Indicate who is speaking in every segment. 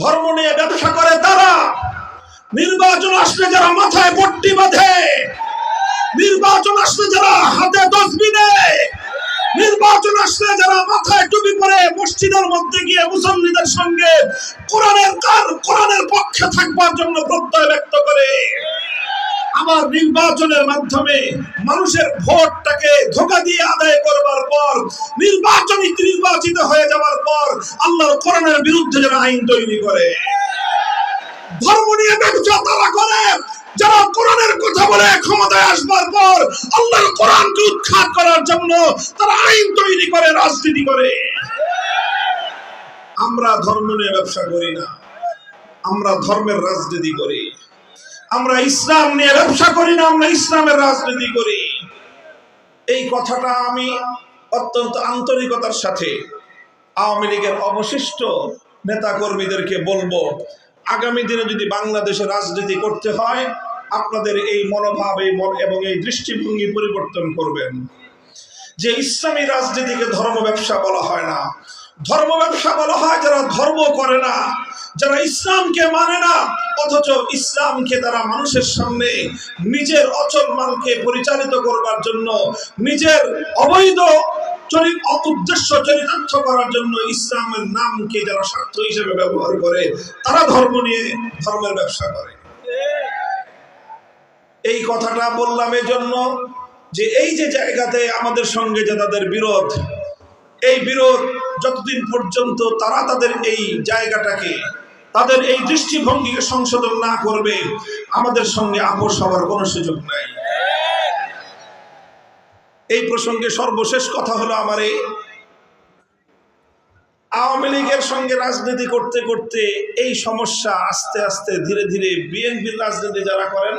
Speaker 1: ধর্ম নিয়ে ব্যবসা করে তারা। নির্বাচন আসলে যারা মাথায় পট্টি বাঁধে, নির্বাচন আসলে যারা হাতে তসবি নেয়, নির্বাচন আসলে যারা মাথায় টুপি পরে মসজিদের মধ্যে গিয়ে মুসল্লিদের সঙ্গে কোরআনের কার কোরআনের পক্ষে থাকবার জন্য প্রত্যয় ব্যক্ত করে। আমার নির্বাচনের মাধ্যমে মানুষের ভোটটাকে ধোকা দিয়ে আদায় করবার পর, নির্বাচনী নির্বাচিত হয়ে যাওয়ার পর আল্লাহর কোরআনের বিরুদ্ধে যারা আইন তৈরি করে। ধর্ম নিয়ে ব্যবসা তারা করে, যারা কোরআনের কথা বলে ক্ষমতায় আসবার পর আল্লাহর কোরআনকে উৎখাত করার জন্য তারা আইন তৈরি করে, রাজনীতি করে। আমরা ধর্ম নিয়ে ব্যবসা করি না, আমরা ধর্মের রাজনীতি করি। আমরা ইসলাম নিয়ে ব্যবসা করি না, আমরা ইসলামের রাজনীতি করি। এই কথাটা আমি অত্যন্ত আন্তরিকতার সাথে আওয়ামী লীগের অবশিষ্ট নেতা কর্মীদেরকে বলব, আগামী দিনে যদি বাংলাদেশে রাজনীতি করতে হয়, আপনাদের এই মনোভাব এই এবং এই দৃষ্টিভঙ্গি পরিবর্তন করবেন। যে ইসলামী রাজনীতিকে ধর্ম ব্যবসা বলা হয় না ধর্ম ব্যবসা বলা হয়, যারা ধর্ম করে না, যারা ইসলামকে মানে না, অথচ ইসলামকে তারা মানুষের সামনে নিজের অচল মালকে পরিচালিত করবার জন্য, নিজের অবৈধ উদ্দেশ্য চরিতার্থ করার জন্য ইসলামের নামকে যারা স্বার্থ হিসেবে ব্যবহার করে, তারা ধর্ম নিয়ে ধর্মের ব্যবসা করে। এই কথাটা বললাম জন্য যে এই যে জায়গাতে আমাদের সঙ্গে যে তাদের বিরোধ, এই বিরোধ যতদিন পর্যন্ত তারা তাদের এই জায়গাটাকে, তাদের এই দৃষ্টিভঙ্গিকে সংশোধন না করবে, আমাদের সঙ্গে আপোষ হওয়ার কোনো সুযোগ নাই। এই প্রসঙ্গে সর্বশেষ কথা হলো আমার এই। আওয়ামী লীগের সঙ্গে রাজনীতি করতে করতে এই সমস্যা আস্তে আস্তে ধীরে ধীরে বিএনপির রাজনীতি যারা করেন,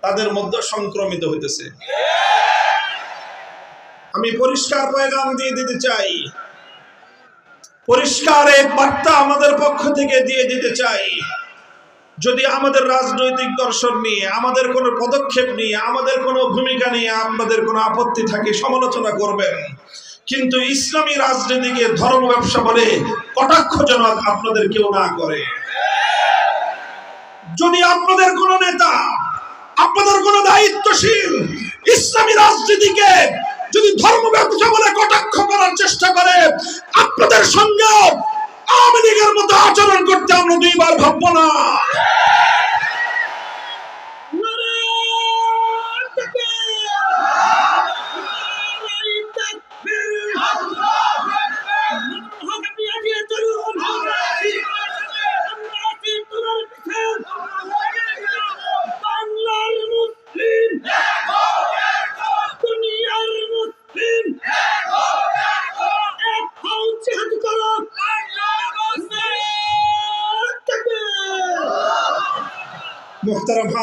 Speaker 1: তাদের মধ্যে সংক্রমিত হইতেছে। আমি পরিষ্কার পয়গাম দিয়ে দিতে চাই পরিষ্কার এক বার্তা আমাদের পক্ষ থেকে দিয়ে দিতে চাই। যদি আমাদের রাজনৈতিক দর্শন নিয়ে, আমাদের কোনো পদক্ষেপ নিয়ে, আমাদের কোনো ভূমিকা নিয়ে আপনাদের কোনো আপত্তি থাকে, সমালোচনা করবেন। কিন্তু ইসলামী রাজনীতিকে ধর্ম ব্যবসা বলে কটাক্ষজনক আপনাদের কেউ না করে। যদি আপনাদের কোনো নেতা, আপনাদের কোনো দায়িত্বশীল ইসলামী রাজনীতিকে যদি ধর্ম ব্যবসা বলে কটাক্ষ করার চেষ্টা করে, আপনাদের সঙ্গে আওয়ামী লীগের মতো আচরণ করতে আমরা দুইবার ভাববো না।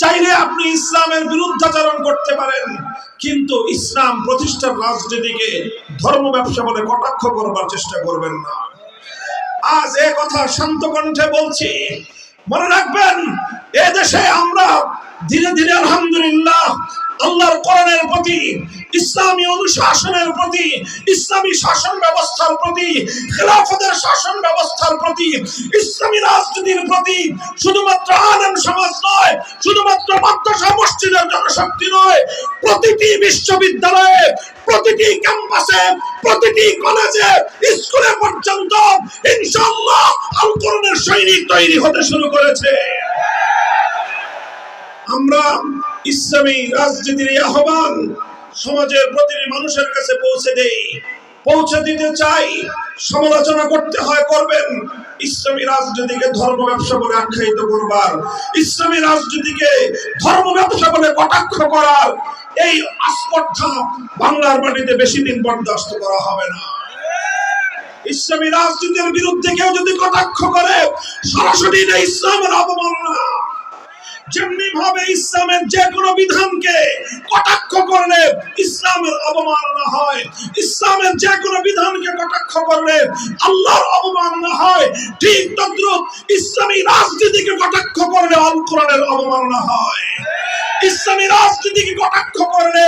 Speaker 1: চাইলে আপনি ইসলামের বিরুদ্ধাচরণ করতে পারেন, কিন্তু ইসলাম প্রতিষ্ঠার রাজনীতিকে ধর্ম ব্যবসা বলে কটাক্ষ করবার চেষ্টা করবেন না। আজ এ কথা শান্ত কণ্ঠে বলছি, মনে রাখবেন, এ দেশে আমরা ধীরে ধীরে আলহামদুলিল্লাহ, আল্লাহর কোরআনের প্রতি ইসলামী অনুশাসনের প্রতি, ইসলামী শাসন ব্যবস্থার প্রতি, খেলাফতের শাসন ব্যবস্থার প্রতি, ইসলামী রাজনীতির প্রতি শুধুমাত্র আলেম সমাজ নয়, শুধুমাত্র মাদ্রাসা, মসজিদের জনশক্তি নয়, প্রতিটি বিশ্ববিদ্যালয়ে, প্রতিটি ক্যাম্পাসে, প্রতিটি কলেজে, স্কুলে পর্যন্ত ইনশাআল্লাহ সৈনিক তৈরি হতে শুরু করেছে। আমরা ইসলামী রাজনীতির আহ্বান সমাজের প্রতিটি মানুষের কাছে পৌঁছে দেই। পৌঁছে দিতে চাই, সমালোচনা করতে হয়, করবেন। ইসলামী রাজনীতিকে ধর্ম ব্যবসা বলে আখ্যায়িত করবার। ইসলামী রাজনীতিকে ধর্ম ব্যবসা বলে কটাক্ষ করার। এই আস্পর্ধা বাংলার মাটিতে বেশি দিন বরদাস্ত করা হবে না। ইসলামী রাজনীতির বিরুদ্ধে কেউ যদি কটাক্ষ করে, সরাসরি ইসলামের অবমাননা যেমনি ভাবে ইসলামের যে কোনো বিধানকে কটাক্ষ করলে ইসলামের অবমাননা হয়, ইসলামের যে কোনো বিধানকে কটাক্ষ করলে আল্লাহর অবমাননা হয়, ঠিক তদ্রুপ ইসলামী রাজনীতিকে কটাক্ষ করলে আল কোরআনের অবমাননা হয়। ইসলামী রাজনীতিকে কটাক্ষ করলে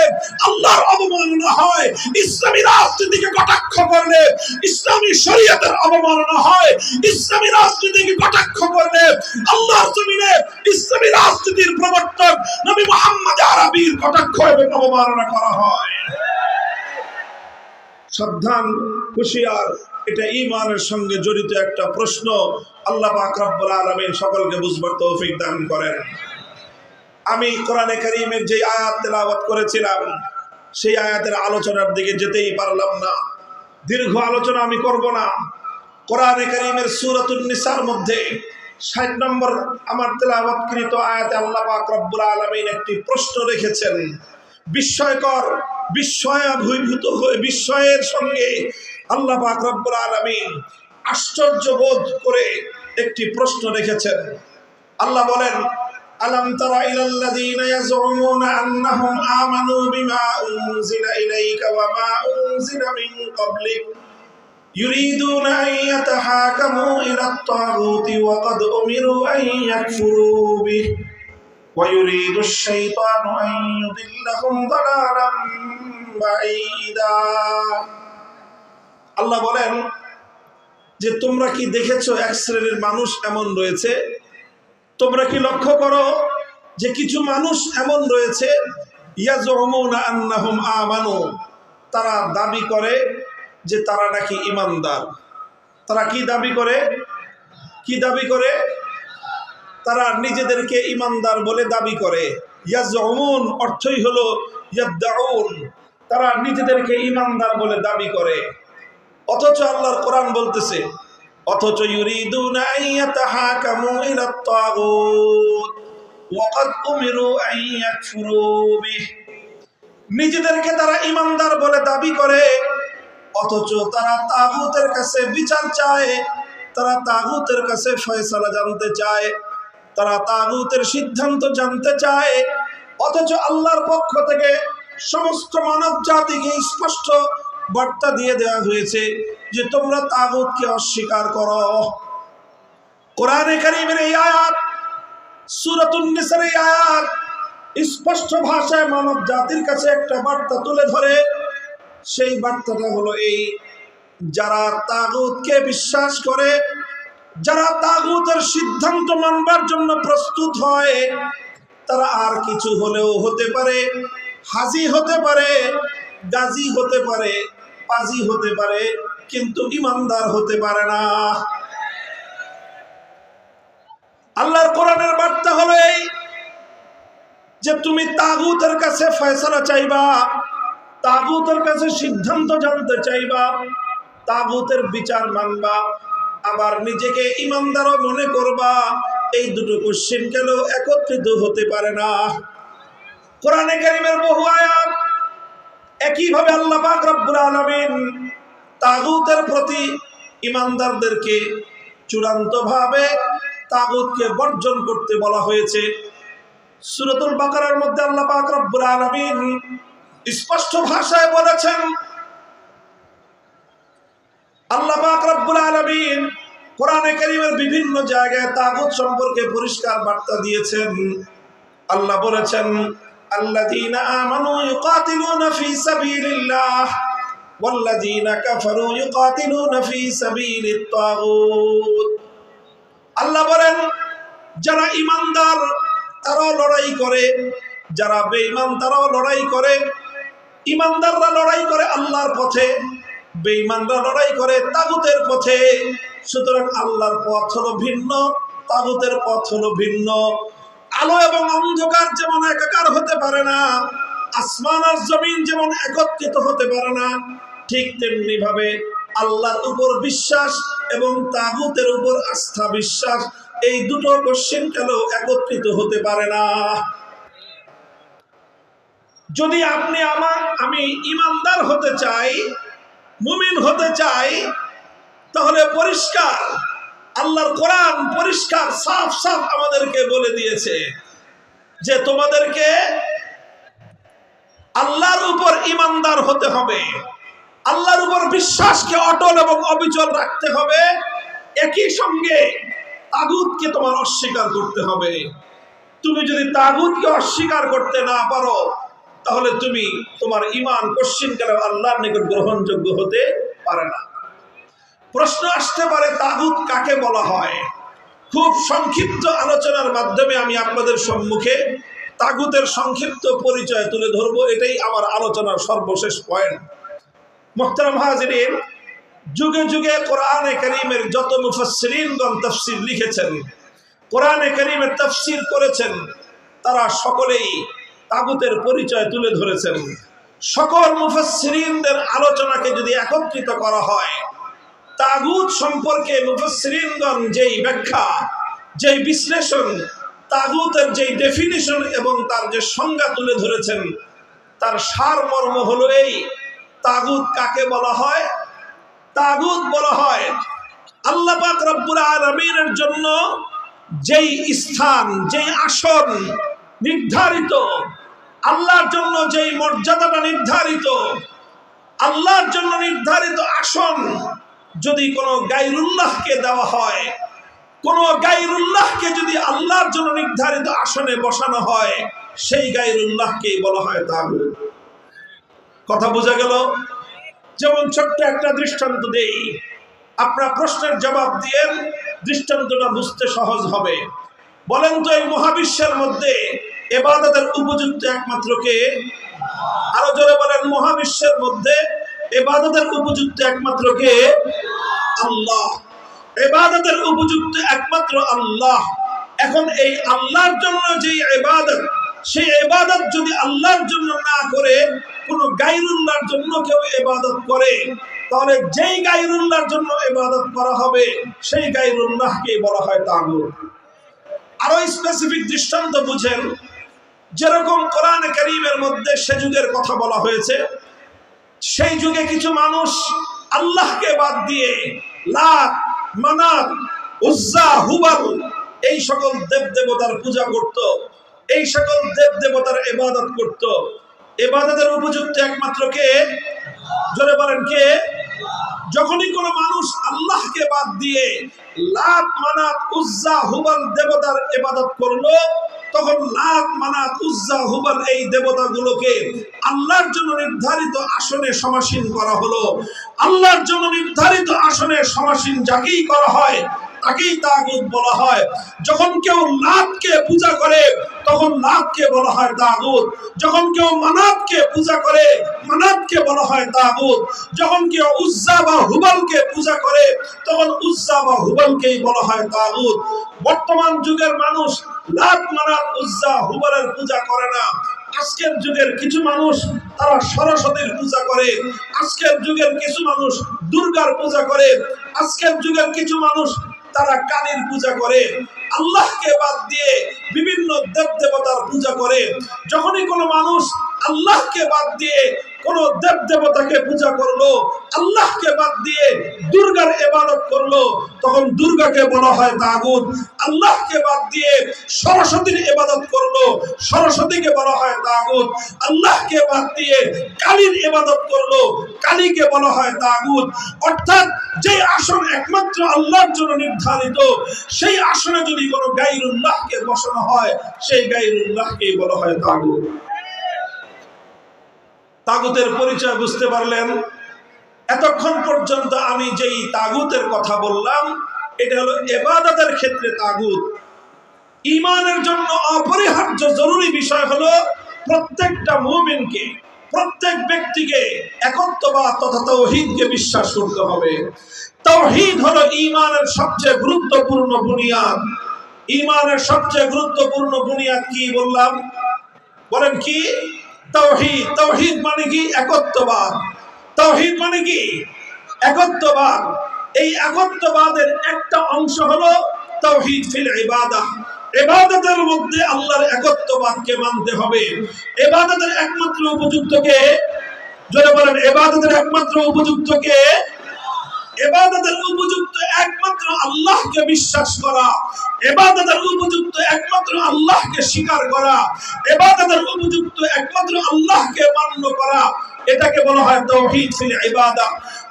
Speaker 1: আল্লাহর অবমাননা হয়। ইসলামী রাজনীতিকে কটাক্ষ করলে ইসলামী শরীয়তের অবমাননা হয়। ইসলামী রাজনীতিকে কটাক্ষ করলে আল্লাহর জমিনে ইসলামী রাজনীতির প্রবর্তক নবী মোহাম্মদ আরবির কটাক্ষ এবং অবমাননা করা হয়। সাবধান, হুঁশিয়ার, এটা ইমানের সঙ্গে জড়িত একটা প্রশ্ন আল্লাহ পাক রব্বুল সকলকে বুঝবার তৌফিক দান করেন। আমি কোরআনে কারীমের যে আয়াত তেলাওয়াত করেছিলাম, সেই আয়াতের আলোচনার দিকে যেতেই পারলাম না। দীর্ঘ আলোচনা আমি করব না। কোরআনে কারীমের নিসার মধ্যে ষাট নম্বর আমার তেলাওয়াতকৃত আয়াতে আল্লাহ পাক রব্বুল আলামিন একটি প্রশ্ন রেখেছেন। বিস্ময়কর বিস্ময়াভূত হয়ে বিস্ময়ের সঙ্গে আল্লাহ পাক রব্বুল আলামিন আশ্চর্য বোধ করে একটি প্রশ্ন রেখেছেন। আল্লাহ বলেন ألم تر إلى الذين يزعمون أنهم آمنوا بما أنزل إليك وما أنزل من قبلك يريدون أن يتحاكموا إلى الطاغوت وقد أمروا أن يكفروا به ويريد الشيطان أن يضلهم ضلالا بعيدا আল্লাহ বলেন যে তোমরা কি দেখেছো এক শ্রেণীর মানুষ এমন রয়েছে তোমরা কি লক্ষ্য করো যে কিছু মানুষ এমন রয়েছে? তারা দাবি করে যে তারা নাকি ইমানদার। তারা কি দাবি করে? কি দাবি করে? তারা নিজেদেরকে ইমানদার বলে দাবি করে। ইয়াজউমুন অর্থই হলো ইয়াদউন। তারা নিজেদেরকে ইমানদার বলে দাবি করে। অথচ আল্লাহর কোরআন বলতেছে অথচ ইউরিদুনা নিজেদেরকে তারা ইমানদার বলে দাবি করে, অথচ তারা তাগুতের কাছে বিচার চায়, তারা তাগুতের কাছে ফয়সালা জানতে চায়, তারা তাগুতের সিদ্ধান্ত জানতে চায়, অথচ আল্লাহর পক্ষ থেকে সমস্ত মানব জাতিকে স্পষ্ট বার্তা দিয়ে দেওয়া হয়েছে যে তোমরা তাগুতকে অস্বীকার করো। কোরআনে কারিমের এই আয়াত, সূরাতুন নিসার এই আয়াত স্পষ্ট ভাষায় মানব জাতির কাছে একটা বার্তা তুলে ধরে। সেই বার্তাটা হলো এই, যারা তাগুতকে বিশ্বাস করে, যারা তাগুতের সিদ্ধান্ত মানবার জন্য প্রস্তুত হয়, তারা আর কিছু হলেও হতে পারে, হাজি হতে পারে, গাজী হতে পারে পাজি হতে পারে, কিন্তু ইমানদার হতে পারে না। আল্লাহর কোরআনের বার্তা হলো এই যে তুমি তাগুতের কাছে ফয়সালা চাইবা, তাগুতের কাছে সিদ্ধান্ত জানতে চাইবা, তাগুতের বিচার মানবা, আবার নিজেকে ইমানদারও মনে করবা, এই দুটো কোশ্চেন কেন একত্রিত হতে পারে না? কোরআনে কারিমের বহু আয়াত একইভাবে আল্লাহ পাক রব্বুল আলামিন তাগুতের প্রতি ইমানদারদেরকে চূড়ান্তভাবে তাগুতকে বর্জন করতে বলা হয়েছে। সুরতুল বাকারের মধ্যে আল্লাহ পাক রব্বুল আলামিন স্পষ্ট ভাষায় বলেছেন, আল্লাহ পাক রব্বুল আলামিন কোরআনে কারীমের বিভিন্ন জায়গায় তাগুত সম্পর্কে পরিষ্কার বার্তা দিয়েছেন। আল্লাহ বলেছেন الذين آمنوا يقاتلون في سبيل الله والذين كفروا يقاتلون في سبيل الطاغوت আল্লাহ বলেন যারা ইমানদার তারাও লড়াই করে যারা বেঈমান তারাও লড়াই করে ইমানদাররা লড়াই করে আল্লাহর পথে বেঈমানরা লড়াই করে তাগুতের পথে সুতরাং আল্লাহর পথ হলো ভিন্ন তাগুতের পথ হলো ভিন্ন আলো এবং অন্ধকার যেমন একাকার হতে পারে না, আসমান আর জমিন যেমন একত্রিত হতে পারে না, ঠিক তেমনি ভাবে আল্লাহর উপর বিশ্বাস এবং তাগুতের উপর আস্থা বিশ্বাস, এই দুটো কোশ্চেন কেন একত্রিত হতে পারে না? যদি আপনি আমার, আমি ইমানদার হতে চাই, মুমিন হতে চাই, তাহলে পরিষ্কার আল্লাহর কোরআন পরিষ্কার, সাফ সাফ আমাদেরকে বলে দিয়েছে যে তোমাদেরকে আল্লাহর উপর ইমানদার হতে হবে। আল্লাহর উপর বিশ্বাসকে অটল এবং অবিচল রাখতে হবে। একই সঙ্গে তাগুতকে তোমার অস্বীকার করতে হবে। তুমি যদি তাগুতকে অস্বীকার করতে না পারো, তাহলে তুমি তোমার ইমান কোশ্চিনকালে আল্লাহর নিকট গ্রহণযোগ্য হতে পারে না। প্রশ্ন আসতে পারে, তাগুত কাকে বলা হয়? খুব সংক্ষিপ্ত আলোচনার মাধ্যমে আমি আপনাদের সম্মুখে তাগুতের সংক্ষিপ্ত পরিচয় তুলে ধরবো। এটাই আমার আলোচনার সর্বশেষ পয়েন্ট মোহতারাম হাজিরিন, যুগে যুগে কোরআনে করিমের যত মুফসরিনগণ তফসির লিখেছেন, কোরআনে করিমের তফসির করেছেন, তারা সকলেই তাগুতের পরিচয় তুলে ধরেছেন। সকল মুফসরিনদের আলোচনাকে যদি একত্রিত করা হয় তাগুত সম্পর্কে মুফসরিনগণ যেই ব্যাখ্যা, যেই বিশ্লেষণ, তাগুতের যেই ডেফিনিশন এবং তার যে সংজ্ঞা তুলে ধরেছেন, তার সার মর্ম হলো এই, তাগুত কাকে বলা হয়? তাগুত বলা হয় আল্লাহ পাক রব্বুল জন্য যেই স্থান, যেই আসন নির্ধারিত, আল্লাহর জন্য যেই মর্যাদাটা নির্ধারিত, আল্লাহর জন্য নির্ধারিত আসন যদি কোনো গাইরুল্লাহকে দেওয়া হয়, কোনো গাইরুল্লাহকে যদি আল্লাহর জন্য নির্ধারিত আসনে বসানো হয়, সেই গাইরুল্লাহকেই বলা হয় তাগুত। কথা বোঝা গেল? যেমন ছোট্ট একটা দৃষ্টান্ত দেই। আপনার প্রশ্নের জবাব দিয়ে দৃষ্টান্তটা বুঝতে সহজ হবে। বলেন তো এই মহাবিশ্বের মধ্যে এবাদতের উপযুক্ত একমাত্র কে? আরও জোরে বলেন, মহাবিশ্বের মধ্যে এবাদতের উপযুক্ত একমাত্র কে? আল্লাহ। এবাদতের উপযুক্ত একমাত্র আল্লাহ। এখন এই আল্লাহর জন্য যে এবাদত সেই এবাদত যদি আল্লাহর জন্য না করে, কোনো গাইরুল্লাহর জন্য কেউ এবাদত করে। তাহলে যেই গাইরুল্লাহর জন্য এবাদত করা হবে, সেই গাইরুল্লাহকে বলা হয় তাগুত। আরও স্পেসিফিক দৃষ্টান্ত বুঝেন। যেরকম কোরআন করিমের মধ্যে সে যুগের কথা বলা হয়েছে সেই যুগে কিছু মানুষ আল্লাহকে বাদ দিয়ে লাত মানাত, উজ্জা, হুবাল এই সকল দেব দেবতার পূজা করত, এই সকল দেব দেবতার ইবাদত করত। ইবাদতের উপযুক্ত একমাত্র কে? জোরে বলেন কে? যখনই কোনো মানুষ আল্লাহকে বাদ দিয়ে লাত মানাত, উজ্জা, হুবাল দেবতার ইবাদত করল তখন লাত মানাত উজ্জা হুবাল এই দেবতাগুলোকে আল্লাহর জন্য নির্ধারিত আসনে সমাসীন করা হলো। আল্লাহর জন্য নির্ধারিত আসনে সমাসীন যাকেই করা হয় তাকেই তাগুত বলা হয়। যখন কেউ লাতকে পূজা করে, তখন লাতকে বলা হয় তাগুত। যখন কেউ মানাতকে পূজা করে মানাতকে বলা হয় তাগুত। যখন কেউ উজ্জা বা হুবালকে পূজা করে, তখন উজ্জা বা হুবালকেই বলা হয় তাগুত। বর্তমান যুগের মানুষ লাত মানাত উজ্জা, হুবালের পূজা করে না। আজকের যুগের কিছু মানুষ, তারা সরস্বতীর পূজা করে। আজকের যুগের কিছু মানুষ দুর্গার পূজা করে। আজকের যুগের কিছু মানুষ তারা কালীর পূজা করে, আল্লাহকে বাদ দিয়ে বিভিন্ন দেব দেবতার পূজা করে। যখনই কোনো মানুষ আল্লাহকে বাদ দিয়ে কোন দেব দেবতাকে পূজা করল, আল্লাহকে বাদ দিয়ে দুর্গার ইবাদত করল, তখন দুর্গাকে বলা হয় তাগুত। আল্লাহকে বাদ দিয়ে সরস্বতীর ইবাদত করল, সরস্বতীকে বলা হয় তাগুত। আল্লাহকে বাদ দিয়ে কালীর ইবাদত করল, কালীকে বলা হয় তাগুত। অর্থাৎ যে আসন একমাত্র আল্লাহর জন্য নির্ধারিত, সেই আসনে যদি কোনো গাইরুল্লাহকে বসানো হয়, সেই গাইরুল্লাহকেই বলা হয় তাগুত। তাগুতের পরিচয় বুঝতে পারলেন। এতক্ষণ পর্যন্ত আমি যেই তাগুতের কথা বললাম, এটা হলো এবাদতের ক্ষেত্রে তাগুত। ইমানের জন্য অপরিহার্য জরুরি বিষয় হলো প্রত্যেকটা মুমিনকে, প্রত্যেক ব্যক্তিকে একত্ববাদ তথা তৌহিদকে বিশ্বাস করতে হবে। তৌহিদ হলো ইমানের সবচেয়ে গুরুত্বপূর্ণ বুনিয়াদ। ইমানের সবচেয়ে গুরুত্বপূর্ণ বুনিয়াদ কি বললাম? বলেন কি? মানে কি? মানে কি? এই একটা অংশ হলো মধ্যে আল্লাহর মানতে হবে। ইবাদতের একমাত্র উপযুক্ত কে? জোরে বলেন, ইবাদতের একমাত্র উপযুক্ত কে? এবাদতের উপযুক্ত একমাত্র আল্লাহকে বিশ্বাস করা। এবাদতের উপযুক্ত একমাত্র আল্লাহকে স্বীকার করা। এবাদতের উপযুক্ত একমাত্র আল্লাহকে মান্য করা। এটাকে বলা হয় তৌহিদ ফিল ইবাদা।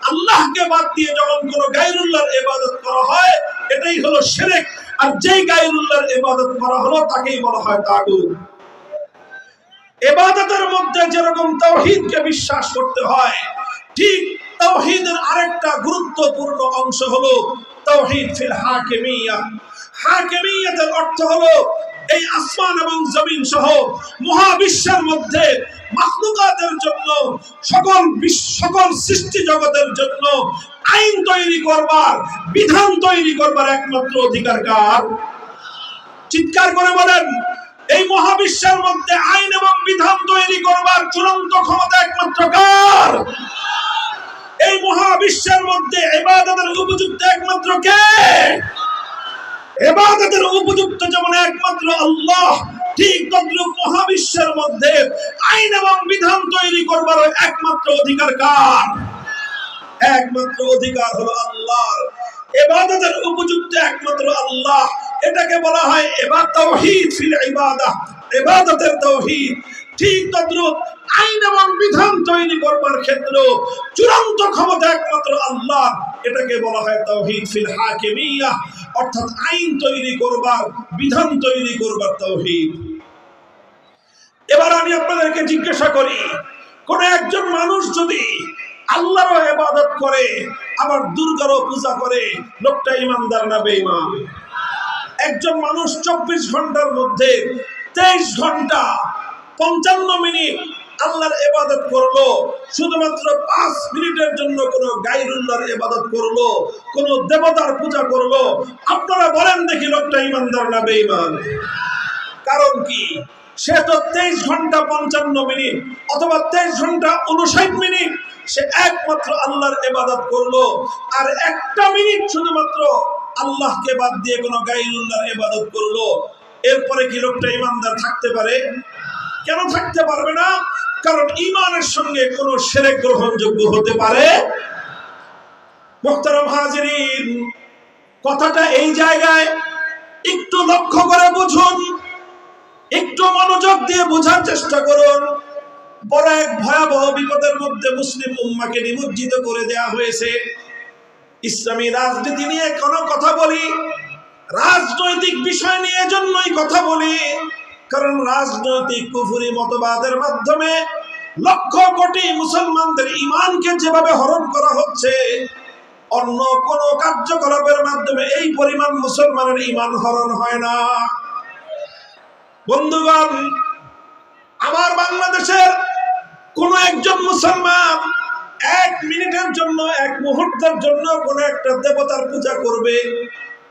Speaker 1: আল্লাহকে বাদ দিয়ে যখন কোনো গায়রুল্লাহর ইবাদত করা হয়, এটাই হলো শিরক। আর যেই গায়রুল্লাহর ইবাদত করা হলো, তাকেই বলা হয় তাগুত। এবাদতের মধ্যে যেরকম তাওহীদকে বিশ্বাস করতে হয়, ঠিক তাওহীদের আরেকটা গুরুত্বপূর্ণ অংশ হলো তাওহীদ ফিল হাকিমিয়া। হাকিমিয়াতের অর্থ হলো এই আসমান এবং জমিন সহ মহাবিশ্বের মধ্যে মাখলুকাতের জন্য, সকল সকল সৃষ্টি জগতের জন্য আইন তৈরি করবার, বিধান তৈরি করবার একমাত্র অধিকার কার? চিৎকার করে বলেন, এই মহাবিশ্বের মধ্যে আইন এবং বিধান তৈরি করবার চূড়ান্ত ক্ষমতা একমাত্র কার? এই মহাবিশ্বের মধ্যে এবাদতের উপযুক্ত একমাত্র কে? এবাদতের উপযুক্ত যেমন একমাত্র আল্লাহ, ঠিক তদ্রুপ মহাবিশ্বের মধ্যে আইন এবং বিধান তৈরি করবার একমাত্র অধিকার কার? একমাত্র অধিকার হলো আল্লাহর। এবাদতের উপযুক্ত একমাত্র আল্লাহ, এটাকে বলা হয় এবার তাওহীদ ফিল ইবাদাহ ইবাদতের তাওহীদ ঠিক তদ্রুপ আইন এবং বিধান তৈরি করবার চূড়ান্ত ক্ষমতা একমাত্র আল্লাহ এটাকে বলা হয় তাওহীদ ফিল হাকিমিয়াহ অর্থাৎ আইন তৈরি করবার, বিধান তৈরি করবার তাওহীদ এবার আমি আপনাদেরকে জিজ্ঞাসা করি, কোন একজন মানুষ যদি আল্লাহরও ইবাদত করে, আবার দুর্গারও পূজা করে, লোকটা ইমানদার না বেঈমান? একজন মানুষ চব্বিশ ঘণ্টার মধ্যে তেইশ ঘণ্টা পঞ্চান্ন মিনিট আল্লাহর এবাদত করল। শুধুমাত্র পাঁচ মিনিটের জন্য কোন গাইরুল্লাহর ইবাদত করল, কোন দেবতার পূজা করল। আপনারা বলেন দেখি লোকটা ইমানদার না বেঈমান? কারণ কি? সে তো তেইশ ঘণ্টা পঞ্চান্ন মিনিট অথবা তেইশ ঘণ্টা উনষাট মিনিট সে একমাত্র আল্লাহর এবাদত করল। আর একটা মিনিট শুধুমাত্র আল্লাহকে বাদ দিয়ে কোনো গাইরুল্লাহর ইবাদত করল। এরপরে কি লোকটা ইমানদার থাকতে পারে? কেন থাকতে পারবে না? কারণ ইমানের সঙ্গে কোনো সেরে গ্রহণযোগ্য হতে পারে। কথাটা এই জায়গায় একটু লক্ষ্য করে বুঝুন, একটু মনোযোগ দিয়ে বোঝার চেষ্টা করুন। বড় এক ভয়াবহ বিপদের মধ্যে মুসলিম উম্মাকে নিমজ্জিত করে দেয়া হয়েছে। ইসলামী রাজনীতি নিয়ে কোনো কথা বলি, রাজনৈতিক বিষয় নিয়ে জন্যই কথা বলি। কারণ রাজনৈতিক কুফুরি মতবাদের মাধ্যমে লক্ষ কোটি মুসলমানদের ইমানকে যেভাবে হরণ করা হচ্ছে, অন্য কোন কার্যকলাপের মাধ্যমে এই পরিমাণ মুসলমানের ইমান হরণ হয় না। বন্ধুগণ, আমার বাংলাদেশের কোন একজন মুসলমান এক মিনিটের জন্য, এক মুহূর্তের জন্য কোন একটা দেবতার পূজা করবে।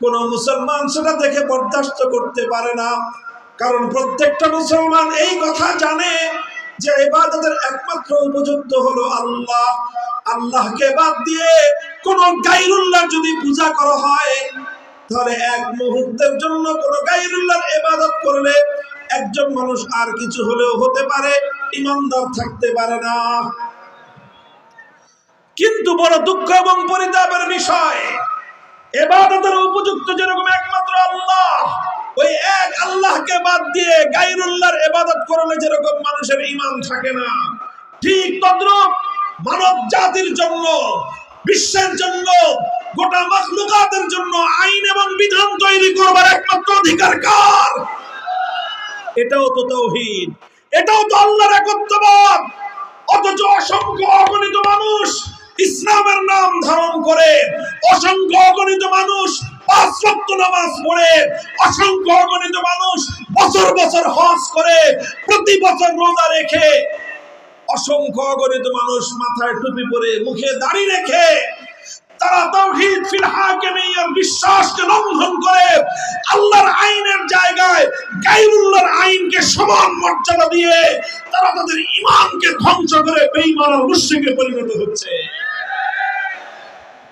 Speaker 1: কোন মুসলমান সেটা দেখে বরদাস্ত করতে পারে না। কারণ প্রত্যেকটা মুসলমান এই কথা জানে যে ইবাদতের একমাত্র উপযুক্ত হলো আল্লাহ। আল্লাহকে বাদ দিয়ে কোন গাইরুল্লাহ যদি পূজা করা হয়, তাহলে এক মুহূর্তের জন্য কোন গাইরুল্লাহর ইবাদত করলে একজন মানুষ আর কিছু হলেও হতে পারে, ইমানদার থাকতে পারে না। কিন্তু বড় দুঃখ এবং পরিতাপের বিষয় এবাদতের উপযুক্ত যেরকম একমাত্র আল্লাহ ওই এক আল্লাহকে বাদ দিয়ে গাইরুল্লাহর ইবাদত করলে যেরকম মানুষের ইমান থাকে না। ঠিক তদ্রুপ মানব জাতির জন্য, বিশ্বের জন্য, গোটা মাখলুকাতের জন্য আইন এবং বিধান তৈরি করবার একমাত্র অধিকার কার? এটাও তো তৌহিদ, এটাও তো আল্লাহর একত্ববাদ। অথচ অসংখ্য অগণিত মানুষ ইসলামের নাম ধারণ করে, অসংখ্য অগণিত মানুষ অসংখ্য মানুষ বছর বছর করে, প্রতি বছর রেখে, অসংখ্য মানুষ মাথায় টুপি পরে, মুখে দাড়ি রেখে তারা বিশ্বাসকে লঙ্ঘন করে, আল্লাহর আইনের জায়গায় গায়রুল্লাহর আইনকে সমান মর্যাদা দিয়ে তারা তাদের ইমানকে ধ্বংস করে বেঈমান আর পরিণত হচ্ছে।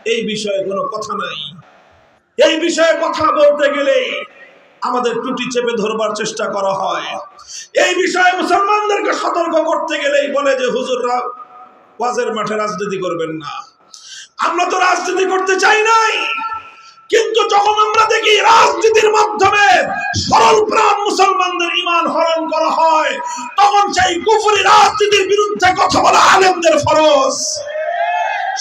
Speaker 1: এই বিষয়ে কোনো কথা নাই। এই বিষয়ে কথা বলতে গেলে আমাদের টুটি চেপে ধরবার চেষ্টা করা হয়। এই বিষয়ে মুসলমানদেরকে সতর্ক করতে গেলেই বলে যে, হুজুররা ওয়াজের মাঠে রাজনীতি করবেন না। আমরা তো রাজনীতি করতে চাই নাই। কিন্তু যখন আমরা দেখি রাজনীতির মাধ্যমে সরল প্রাণ মুসলমানদের ইমান হরণ করা হয়, তখন সেই কুফুরি রাজনীতির বিরুদ্ধে কথা বলা আলেমদের ফরজ।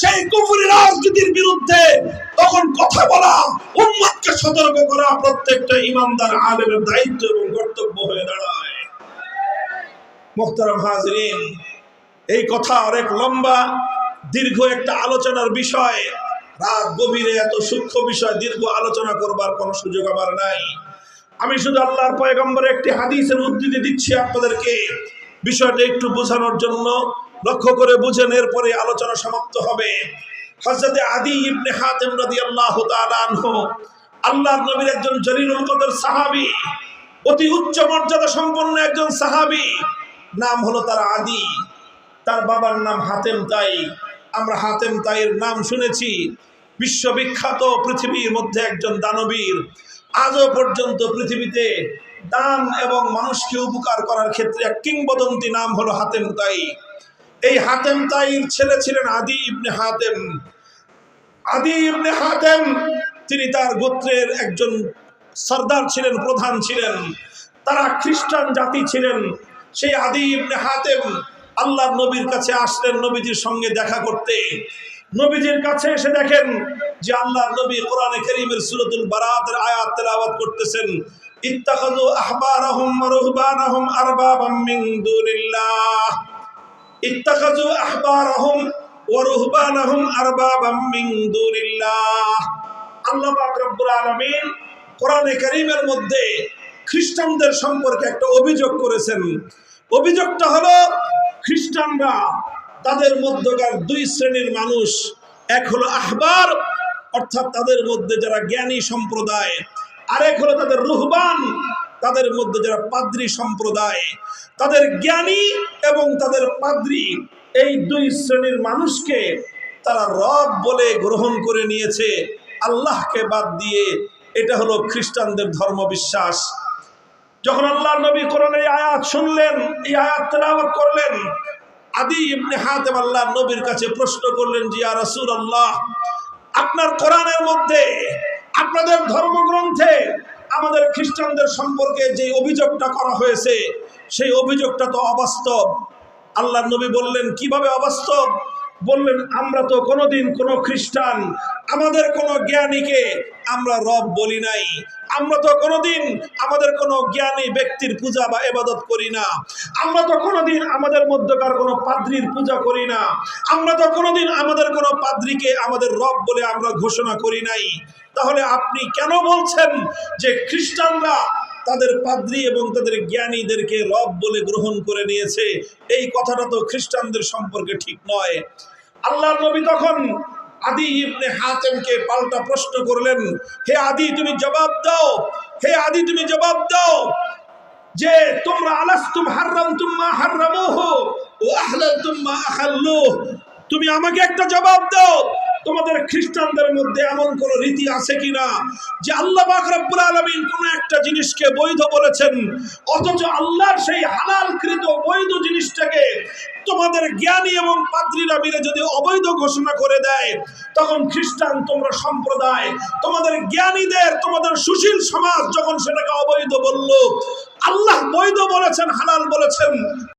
Speaker 1: সেই কুফুরি রাজনীতির বিরুদ্ধে তখন কথা বলা উম্মতকে সতর্ক করা প্রত্যেকটা ইমানদার আলেমের দায়িত্ব এবং কর্তব্য হয়ে দাঁড়ায়। মোহতারাম হাজরিন, এই কথা অনেক লম্বা, দীর্ঘ একটা আলোচনার বিষয়। রাত গভীরে এত সূক্ষ্ম বিষয়, দীর্ঘ আলোচনা করবার কোনো সুযোগ আমার নাই। আমি শুধু আল্লাহর পয়গম্বরের একটি হাদিসের উদ্ধৃতি দিচ্ছি আপনাদেরকে। বিষয়টা একটু বোঝানোর জন্য লক্ষ্য করে বুঝেন এরপরে আলোচনা সমাপ্ত হবে। হযরতে আদি ইবনে হাতেম রাদিয়াল্লাহু তাআলা আনহু, আল্লাহর নবীর একজন জলিলুল কদর সাহাবী, অতি উচ্চ মর্যাদা সম্পন্ন একজন সাহাবী, নাম হলো তার আদি। তার বাবার নাম হাতেম তাই। আমরা হাতেম তাইয়ের নাম শুনেছি। বিশ্ববিখ্যাত পৃথিবীর মধ্যে একজন দানবীর। আজও পর্যন্ত পৃথিবীতে দান এবং মানুষকে উপকার করার ক্ষেত্রে এক কিংবদন্তি নাম হলো হাতেম তাই। এই হাতেম তাইর ছেলে ছিলেন আদি ইবনে হাতেম। আদি ইবনে হাতেম, তিনি তার গোত্রের একজন সর্দার ছিলেন, প্রধান ছিলেন। তারা খ্রিস্টান জাতি ছিলেন। সেই আদি ইবনে হাতেম আল্লাহ নবীর কাছে আসলেন নবীজির সঙ্গে দেখা করতে। নবীজির কাছে এসে দেখেন যে আল্লাহ নবী কোরআনে কারীমের সূরাতুল বারাতের আয়াত তেলাওয়াত করতেছেন। ইত্তাখাযু আহবারাহুম ওয়া রুহবানাহুম আরবাবাম মিন দুনিল্লাহ। ইত্তাখাযু আহবারাহুম ওয়া রুহবানাহুম আরবাবাম মিন দুনিল্লাহ। আল্লাহ পাক রব্বুল আলামিন কোরআনে কারীমের মধ্যে খ্রিস্টানদের সম্পর্কে একটা অভিযোগ করেছেন। অভিযোগটা হলো, খ্রিস্টানরা তাদের মধ্যকার দুই শ্রেণির মানুষ, এক হলো আহবার, অর্থাৎ তাদের মধ্যে যারা জ্ঞানী সম্প্রদায়, আরেক হলো তাদের রুহবান তাদের মধ্যে যারা পাদ্রী সম্প্রদায়, তাদের জ্ঞানী এবং তাদের পাদ্রী, এই দুই শ্রেণির মানুষকে তারা রব বলে গ্রহণ করে নিয়েছে। আল্লাহকে বাদ দিয়ে এটা হলো খ্রিস্টানদের ধর্মবিশ্বাস। যখন আল্লাহ নবী কোরআনের আয়াত শুনলেন, এই আয়াত করলেন, আদি ইবনে হাতেম আল্লাহ নবীর কাছে প্রশ্ন করলেন যে ইয়া আল্লাহ আপনার কোরআনের মধ্যে, আপনাদের ধর্মগ্রন্থে আমাদের খ্রিস্টানদের সম্পর্কে যে অভিযোগটা করা হয়েছে, সেই অভিযোগটা তো অবাস্তব। আল্লাহ নবী বললেন, কীভাবে অবাস্তব? বললেন, আমরা তো কোনোদিন কোনো খ্রিস্টান, আমাদের কোনো জ্ঞানীকে আমরা রব বলি নাই। আমরা তো কোনোদিন আমাদের কোনো জ্ঞানী ব্যক্তির পূজা বা এবাদত করি না। আমরা তো কোনোদিন আমাদের মধ্যকার কোনো পাদ্রির পূজা করি না। আমরা তো কোনোদিন আমাদের কোনো পাদ্রিকে আমাদের রব বলে আমরা ঘোষণা করি নাই। তাহলে আপনি কেন বলছেন যে খ্রিস্টানরা তাদের পাদ্রী এবং তাদের জ্ঞানীদেরকে রব বলে গ্রহণ করে নিয়েছে। এই কথাটা তো খ্রিস্টানদের সম্পর্কে ঠিক নয়। আল্লাহ নবী তখন আদি ইবনে হাতেমকে পাল্টা প্রশ্ন করলেন, হে আদি, তুমি জবাব দাও। হে আদি, তুমি জবাব দাও যে তোমরা আলাস্তুম হাররাম তুম্মা হাররামুহু ও আহলালতুম মা আহাল্লুহ তুমি আমাকে একটা জবাব দাও। তোমাদের খ্রিস্টানদের মধ্যে এমন কোন রীতি আছে কিনা? যে আল্লাহ পাক রব্বুল আলামিন কোন একটা জিনিসকে বৈধ বলেছেন, অথচ আল্লাহর সেই হালালকৃত বৈধ জিনিসটাকে তোমাদের জ্ঞানী এবং পাদ্রীরা মিলে যদি অবৈধ ঘোষণা করে দেয়, তখন খ্রিস্টান তোমরা সম্প্রদায়, তোমাদের জ্ঞানীদের, তোমাদের সুশীল সমাজ যখন সেটাকে অবৈধ বলল, আল্লাহ বৈধ বলেছেন, হালাল বলেছেন